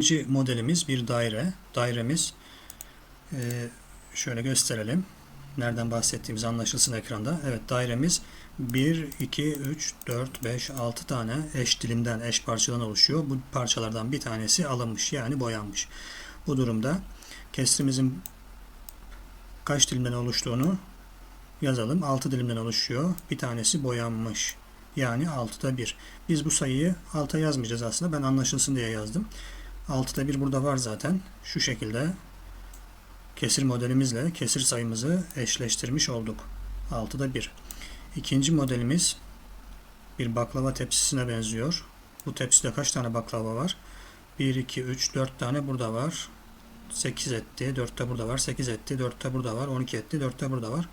İkinci modelimiz bir daire. Dairemiz e, şöyle gösterelim. Nereden bahsettiğimiz anlaşılsın ekranda. Evet dairemiz 1, 2, 3, 4, 5, 6 tane eş dilimden, eş parçadan oluşuyor. Bu parçalardan bir tanesi alınmış yani boyanmış. Bu durumda kesrimizin kaç dilimden oluştuğunu yazalım. 6 dilimden oluşuyor. Bir tanesi boyanmış. Yani 6'da 1. Biz bu sayıyı alta yazmayacağız aslında. Ben anlaşılsın diye yazdım. 6'da 1 burada var zaten. Şu şekilde kesir modelimizle kesir sayımızı eşleştirmiş olduk. 6'da 1. İkinci modelimiz bir baklava tepsisine benziyor. Bu tepside kaç tane baklava var? 1, 2, 3, 4 tane burada var. 8 etti. 4'te burada var. 8 etti. 4'te burada var. 12 etti. 4'te burada var.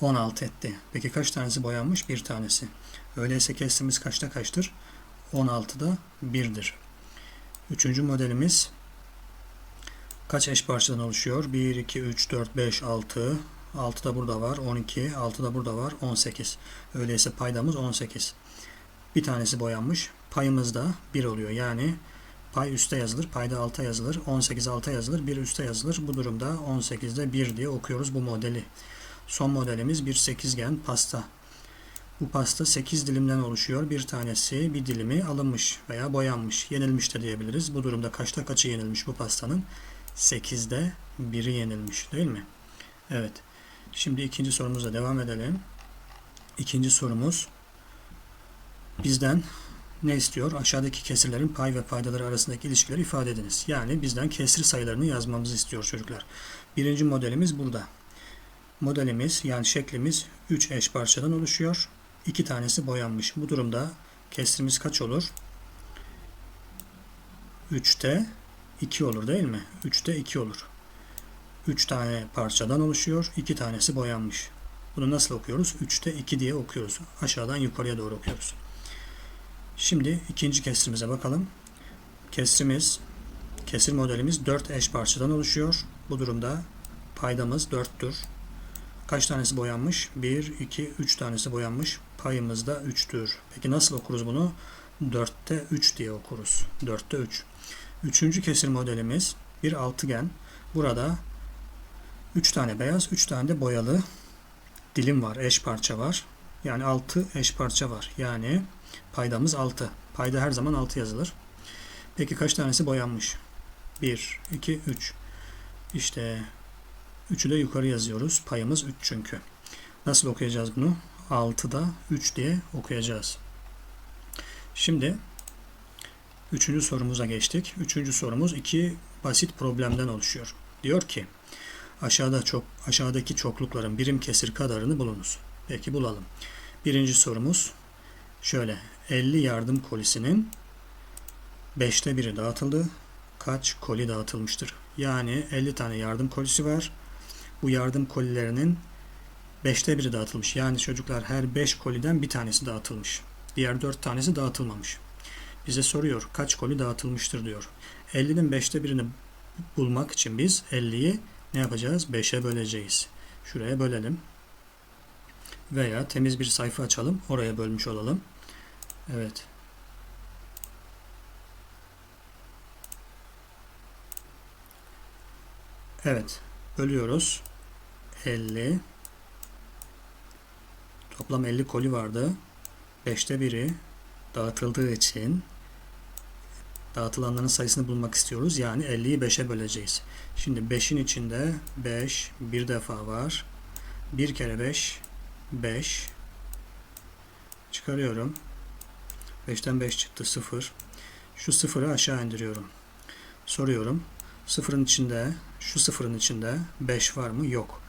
16 etti. Peki kaç tanesi boyanmış? Bir tanesi. Öyleyse kesrimiz kaçta kaçtır? 16'da 1'dir. Üçüncü modelimiz kaç eş parçadan oluşuyor? 1, 2, 3, 4, 5, 6. 6 da burada var. 12. 6 da burada var. 18. Öyleyse paydamız 18. Bir tanesi boyanmış. Payımız da 1 oluyor. Yani pay üste yazılır. Payda alta yazılır. 18 alta yazılır. 1 üste yazılır. Bu durumda 18'de 1 diye okuyoruz bu modeli. Son modelimiz bir sekizgen pasta. Bu pasta 8 dilimden oluşuyor. Bir tanesi bir dilimi alınmış veya boyanmış. Yenilmiş de diyebiliriz. Bu durumda kaçta kaçı yenilmiş bu pastanın? 8'de 1'i yenilmiş değil mi? Evet. Şimdi ikinci sorumuza devam edelim. İkinci sorumuz bizden ne istiyor? Aşağıdaki kesirlerin pay ve paydaları arasındaki ilişkileri ifade ediniz. Yani bizden kesir sayılarını yazmamızı istiyor çocuklar. Birinci modelimiz burada. Modelimiz yani şeklimiz 3 eş parçadan oluşuyor. 2 tanesi boyanmış. Bu durumda kesrimiz kaç olur? 3'te 2 olur değil mi? 3'te 2 olur. 3 tane parçadan oluşuyor. 2 tanesi boyanmış. Bunu nasıl okuyoruz? 3'te 2 diye okuyoruz. Aşağıdan yukarıya doğru okuyoruz. Şimdi ikinci kesrimize bakalım. Kesrimiz, kesir modelimiz 4 eş parçadan oluşuyor. Bu durumda paydamız 4'tür. Kaç tanesi boyanmış? 1, 2, 3 tanesi boyanmış. Payımız da 3'tür. Peki nasıl okuruz bunu? 4'te 3 diye okuruz. 4'te 3. Üçüncü kesir modelimiz bir altıgen. Burada 3 tane beyaz, 3 tane de boyalı dilim var, eş parça var. Yani 6 eş parça var. Yani paydamız 6. Payda her zaman 6 yazılır. Peki kaç tanesi boyanmış? 1, 2, 3. İşte 3'ü de yukarı yazıyoruz. Payımız 3 çünkü. Nasıl okuyacağız bunu? 6'da 3 diye okuyacağız. Şimdi üçüncü sorumuza geçtik. Üçüncü sorumuz iki basit problemden oluşuyor. Diyor ki aşağıda çok aşağıdaki çoklukların birim kesir kadarını bulunuz. Peki bulalım. Birinci sorumuz şöyle 50 yardım kolisinin 5'te 1'i dağıtıldı. Kaç koli dağıtılmıştır? Yani 50 tane yardım kolisi var. Bu yardım kolilerinin 5'te 1'i dağıtılmış. Yani çocuklar her 5 koliden bir tanesi dağıtılmış. Diğer 4 tanesi dağıtılmamış. Bize soruyor kaç koli dağıtılmıştır diyor. 50'nin 5'te 1'ini bulmak için biz 50'yi ne yapacağız? 5'e böleceğiz. Şuraya bölelim. Veya temiz bir sayfa açalım. Oraya bölmüş olalım. Evet. Evet. Bölüyoruz. 50 Toplam 50 koli vardı. 5'te biri dağıtıldığı için dağıtılanların sayısını bulmak istiyoruz. Yani 50'yi 5'e böleceğiz. Şimdi 5'in içinde 5 bir defa var. 1 kere 5 5 çıkarıyorum. 5'ten 5 çıktı 0. Şu sıfırı aşağı indiriyorum. Soruyorum. Sıfırın içinde, şu sıfırın içinde 5 var mı? Yok.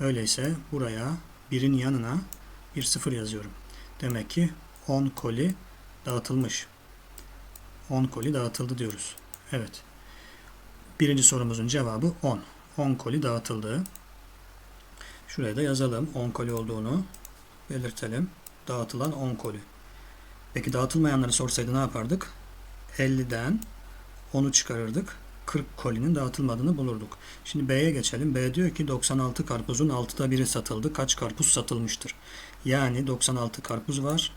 Öyleyse buraya birin yanına bir sıfır yazıyorum. Demek ki 10 koli dağıtılmış. 10 koli dağıtıldı diyoruz. Evet. Birinci sorumuzun cevabı 10. 10 koli dağıtıldı. Şuraya da yazalım 10 koli olduğunu belirtelim. Dağıtılan 10 koli. Peki dağıtılmayanları sorsaydı ne yapardık? 50'den 10'u çıkarırdık. 40 kolinin dağıtılmadığını bulurduk. Şimdi B'ye geçelim. B diyor ki 96 karpuzun 6'da biri satıldı. Kaç karpuz satılmıştır? Yani 96 karpuz var.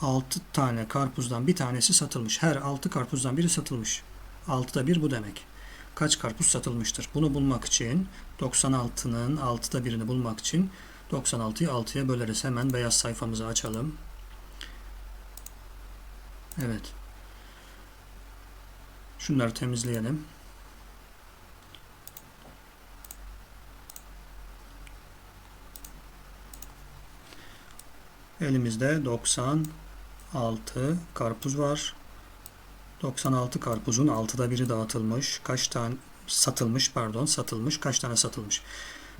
6 tane karpuzdan bir tanesi satılmış. Her 6 karpuzdan biri satılmış. 6'da 1 bu demek. Kaç karpuz satılmıştır? Bunu bulmak için 96'nın 6'da 1'ini bulmak için 96'yı 6'ya böleriz. Hemen beyaz sayfamızı açalım. Evet. Şunları temizleyelim. Elimizde 96 karpuz var. 96 karpuzun 6'da biri dağıtılmış. Kaç tane satılmış pardon satılmış. Kaç tane satılmış?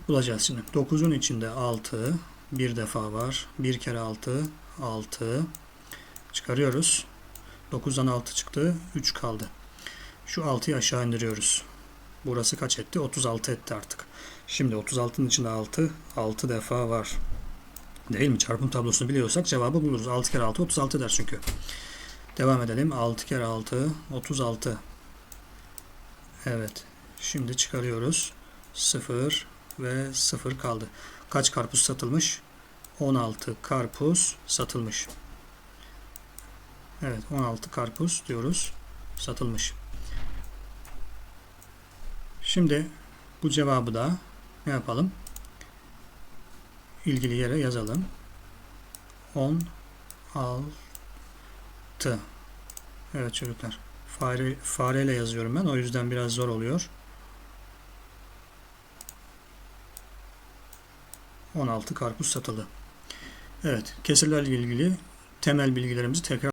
Bulacağız şimdi. 9'un içinde 6 bir defa var. 1 kere 6 6 çıkarıyoruz. 9'dan 6 çıktı. 3 kaldı. Şu 6'yı aşağı indiriyoruz. Burası kaç etti? 36 etti artık. Şimdi 36'nın içinde 6 6 defa var. Değil mi? Çarpım tablosunu biliyorsak cevabı buluruz. 6 kere 6 36 der çünkü. Devam edelim. 6 kere 6 36. Evet. Şimdi çıkarıyoruz. 0 ve 0 kaldı. Kaç karpuz satılmış? 16 karpuz satılmış. Evet 16 karpuz diyoruz. Satılmış. Şimdi bu cevabı da ne yapalım? ilgili yere yazalım. 16 Evet çocuklar. Fare, fareyle yazıyorum ben. O yüzden biraz zor oluyor. 16 karpuz satıldı. Evet, kesirlerle ilgili temel bilgilerimizi tekrar